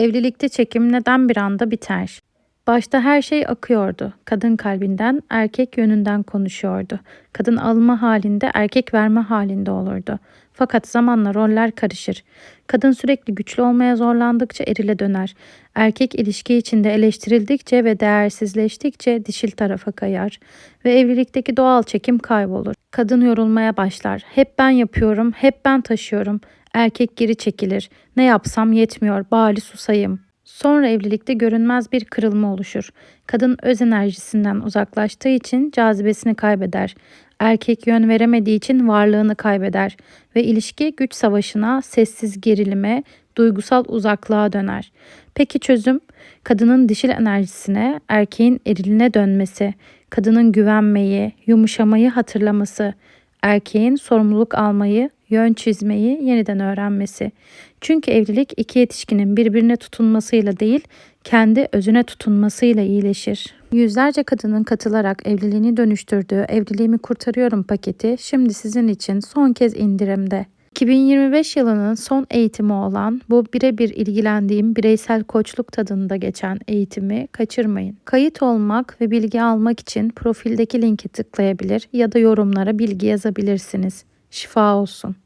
Evlilikte çekim neden bir anda biter? Başta her şey akıyordu. Kadın kalbinden, erkek yönünden konuşuyordu. Kadın alma halinde, erkek verme halinde olurdu. Fakat zamanla roller karışır. Kadın sürekli güçlü olmaya zorlandıkça erile döner. Erkek ilişki içinde eleştirildikçe ve değersizleştikçe dişil tarafa kayar ve evlilikteki doğal çekim kaybolur. Kadın yorulmaya başlar. Hep ben yapıyorum, hep ben taşıyorum. Erkek geri çekilir. Ne yapsam yetmiyor, bari susayım. Sonra evlilikte görünmez bir kırılma oluşur. Kadın öz enerjisinden uzaklaştığı için cazibesini kaybeder. Erkek yön veremediği için varlığını kaybeder ve ilişki güç savaşına, sessiz gerilime, duygusal uzaklığa döner. Peki çözüm? Kadının dişil enerjisine, erkeğin eriline dönmesi, kadının güvenmeyi, yumuşamayı hatırlaması, erkeğin sorumluluk almayı, yön çizmeyi yeniden öğrenmesi. Çünkü evlilik iki yetişkinin birbirine tutunmasıyla değil, kendi özüne tutunmasıyla iyileşir. Yüzlerce kadının katılarak evliliğini dönüştürdüğü Evliliğimi Kurtarıyorum paketi şimdi sizin için son kez indirimde. 2025 yılının son eğitimi olan bu birebir ilgilendiğim bireysel koçluk tadında geçen eğitimi kaçırmayın. Kayıt olmak ve bilgi almak için profildeki linki tıklayabilir ya da yorumlara bilgi yazabilirsiniz. Şifa olsun.